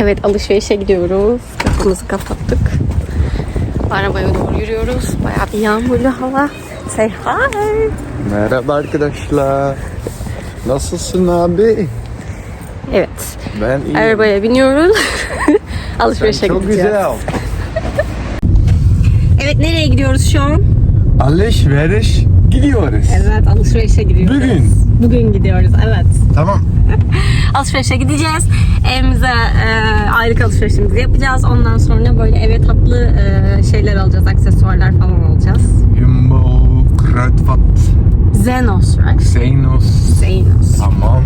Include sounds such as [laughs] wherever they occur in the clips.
Evet alışverişe gidiyoruz. Kapımızı kapattık. Arabaya doğru yürüyoruz. Bayağı bir yağmurlu hava. Say hi. Merhaba arkadaşlar. Nasılsın abi? Evet. Ben iyiyim. Arabaya biniyoruz. [laughs] alışverişe Çok gideceğiz. güzel. Evet nereye gidiyoruz şu an? Alışveriş gidiyoruz. Evet alışverişe gidiyoruz. Bugün. Bugün gidiyoruz evet. Tamam. [laughs] Alışverişe gideceğiz. Evimize e, aylık alışverişimizi yapacağız. Ondan sonra böyle eve tatlı e, şeyler alacağız. Aksesuarlar falan alacağız. Jumbo, Kruidvat, Zenos right? Xenos. Zenos. Tamam.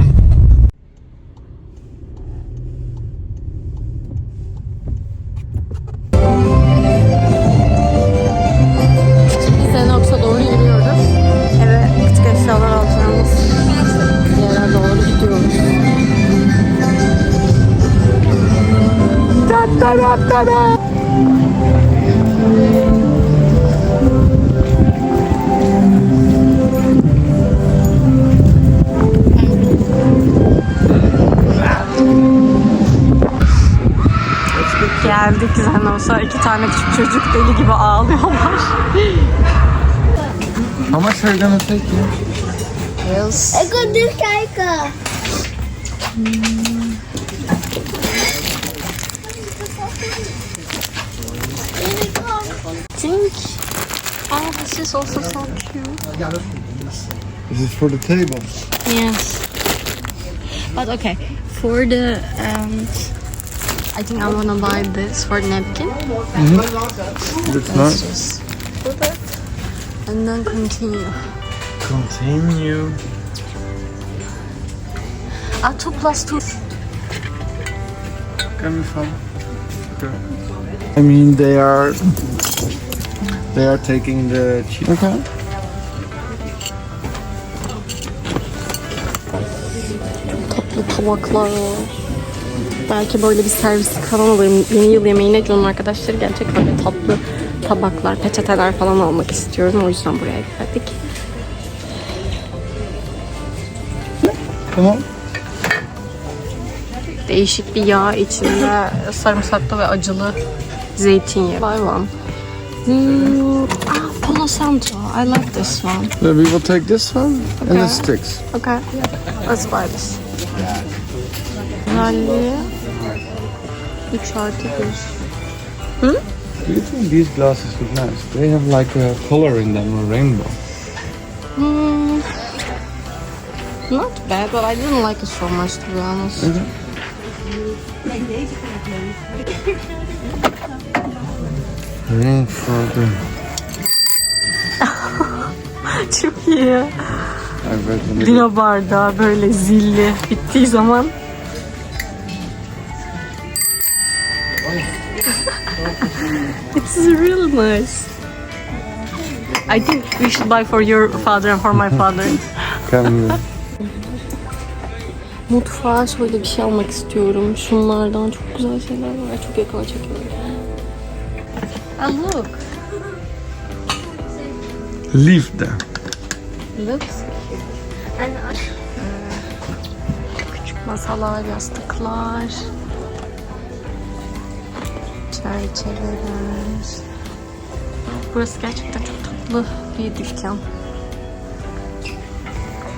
Geldik Zenos'a. iki tane küçük çocuk deli gibi ağlıyorlar. You gonna take you? Yes. Ik wil nu think. Oh, this is also so cute. This is for the table. Yes. But okay, for the um, I think I wanna buy this for napkin. That's Let's nice. just put it and then continue. Continue. Ah, two plus two. Can we follow? Okay. I mean, they are they are taking the cheap. Okay. Tatlı tabaklar. Belki böyle bir servis falan alırım. Yeni yıl yemeğine John'un arkadaşları gelecek böyle tatlı tabaklar, peçeteler falan almak istiyorum. O yüzden buraya geldik. Tamam. Değişik bir yağ içinde sarımsaklı ve acılı zeytinyağı. Buy one. Hmm, ah, Palo Santo. I like this one. So we will take this one and Okay. the sticks. Okay. Let's buy this. Güzelliği 3 artı 1. Do you think these glasses look nice? They have like a color in them, a rainbow. Hmm. Not bad, but I didn't like it so much to be honest. For the. Çok iyi. Evet. Bira bardağı böyle zilli bittiği zaman. It's really nice. I think we should buy for your father and for my father. Can Mutfağa şöyle bir şey almak istiyorum. Şunlardan çok güzel şeyler var. Çok yakına çekiyorum. Ah look. leave there. Looks cute. And uh, küçük masalar, yastıklar. Çerçeveler. Burası gerçekten çok tatlı bir dükkan.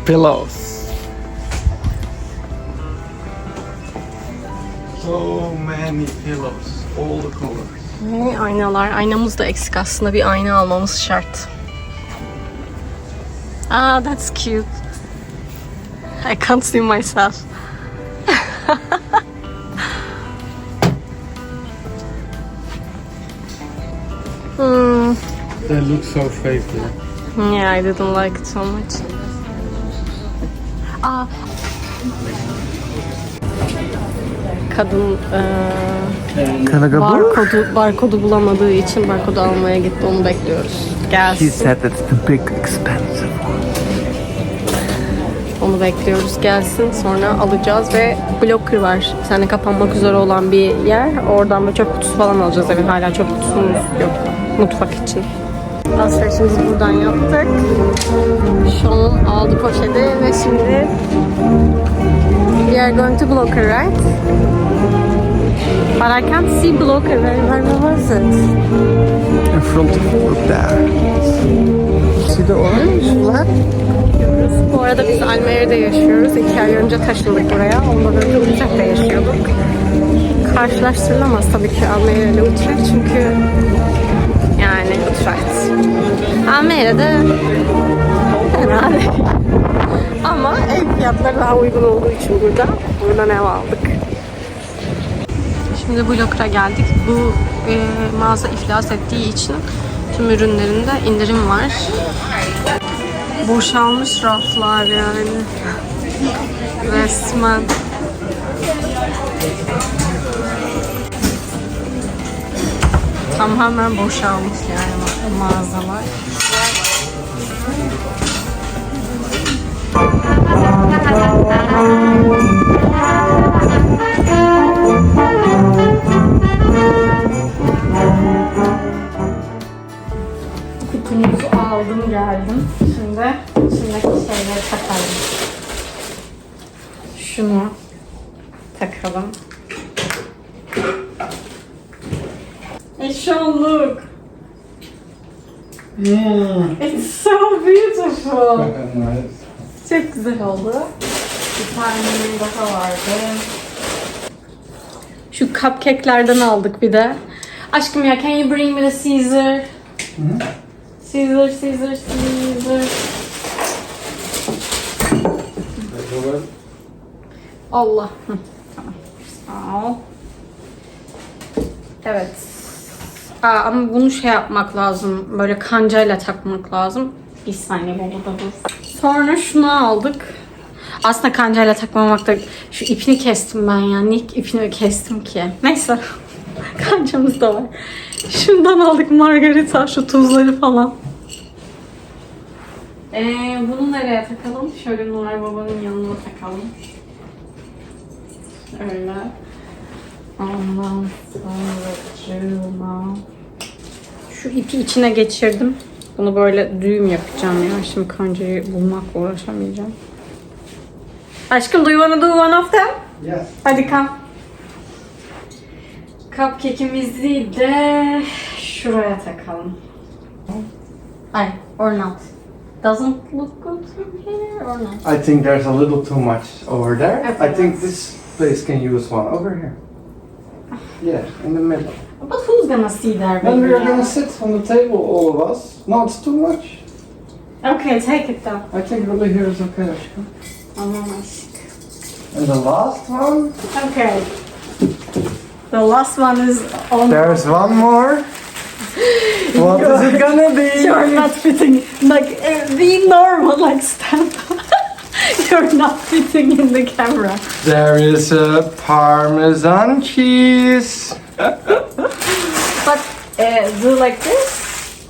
Pillows. So many pillows, all the colors. Ve aynalar. Aynamız da eksik aslında. Bir ayna almamız şart. Ah, that's cute. I can't see myself. [laughs] hmm. They look so fake. Yeah. Yeah, I didn't like it so much. Aa. Kadın eee barkodu, barkodu bulamadığı için barkodu almaya gitti. Onu bekliyoruz. Gelsin. said it's the big expensive Onu bekliyoruz gelsin. Sonra alacağız ve blocker var. Tane kapanmak üzere olan bir yer. Oradan böyle çöp kutusu falan alacağız. Evet hala çöp kutusumuz yok. Mutfak için. Alışverişimizi buradan yaptık. Şu an aldı poşeti ve şimdi we are going to blocker right? But I can't see blocker. Where, where was it? In front of you there. See the orange flag? Bu arada biz Almanya'da yaşıyoruz. İki ay önce taşındık buraya. Ondan önce Utrecht'te yaşıyorduk. Karşılaştırılamaz tabii ki Almanya ile Utrecht çünkü yani Utrecht. Fena değil. Ama ev fiyatları daha uygun olduğu için burada buradan ev aldık. Şimdi Blokra geldik. Bu e, mağaza iflas ettiği için tüm ürünlerinde indirim var. Boşalmış raflar yani. Resmen. Tamamen boşalmış yani ma- mağazalar. Kutumuzu [laughs] aldım geldim. Şimdi içindeki şeyleri takalım. Şunu takalım. Eşyalık. It's so beautiful. nice. [laughs] Çok güzel oldu. Bir tane daha vardı. Şu cupcake'lerden aldık bir de. Aşkım ya can you bring me the Caesar? Caesar, Caesar, Caesar. Allah. Hı, tamam. Sağ ol. Evet. Aa, ama bunu şey yapmak lazım. Böyle kancayla takmak lazım. Bir saniye bu burada dur. Sonra şunu aldık. Aslında kancayla takmamakta şu ipini kestim ben ya. Niye ipini kestim ki? Neyse. [laughs] Kancamız da var. Şundan aldık margarita, şu tuzları falan. Ee, bunu nereye takalım? Şöyle Noel Baba'nın yanına takalım. Öyle. Ondan sonra. Şu ipi içine geçirdim. Bunu böyle düğüm yapacağım ya. Şimdi kancayı bulmakla uğraşamayacağım. Aşkım do you wanna do one of them? Yes. Hadi kam. Cupcake'imizi de şuraya takalım. Ay, or not. Doesn't look good from here or not? I think there's a little too much over there. Okay. I think this place can use one over here. Yeah, in the middle. But who's gonna see there? Then we are baby? gonna sit on the table, all of us. No, it's too much. Okay, take it then. I think really here is okay. Aman aşk. And the last one? Okay. The last one is on. There's one more. [laughs] What is it gonna be? [laughs] You're not fitting. Like, uh, be normal, like stamp. [laughs] You're not fitting in the camera. There is a Parmesan cheese. But uh, do like this.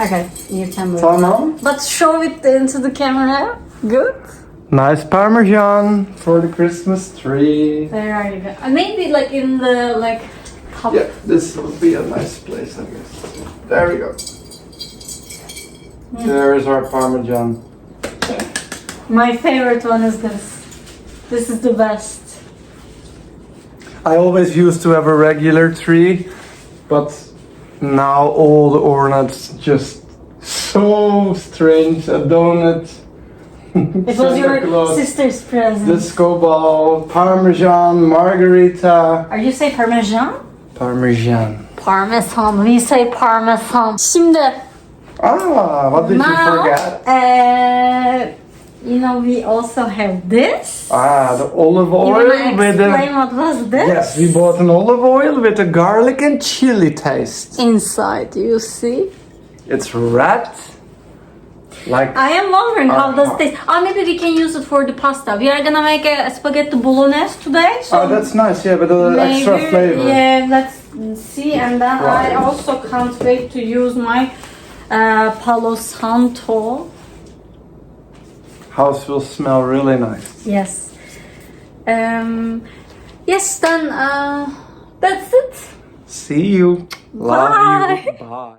Okay, you can move. Tamam. But show it into the camera. Good. Nice Parmesan for the Christmas tree. There you go. Uh, maybe like in the like top. Yeah, this would be a nice place, I guess. There we go. There is our Parmesan. My favorite one is this. This is the best. I always used to have a regular tree, but now all the ornaments just so strange. A donut. It was your Claus, sister's present. Disco ball, Parmesan, Margarita. Are you say Parmesan? Parmesan. Parmesan. We say Parmesan. Şimdi Ah, what did you now, forget? uh, you know, we also have this. Ah, the olive You oil wanna with explain the. what was this? Yes, we bought an olive oil with a garlic and chili taste. Inside, you see. It's red. Like I am wondering how Uh, does this. Ah, maybe we can use it for the pasta. We are gonna make a spaghetti bolognese today. So Oh, that's nice. Yeah, but little extra maybe- flavor. Yeah, let's see. And then I Right. also can't wait to use my uh, Palo Santo. House will smell really nice. Yes. Um. Yes. Then uh, that's it. See you. Love Bye. you. Bye.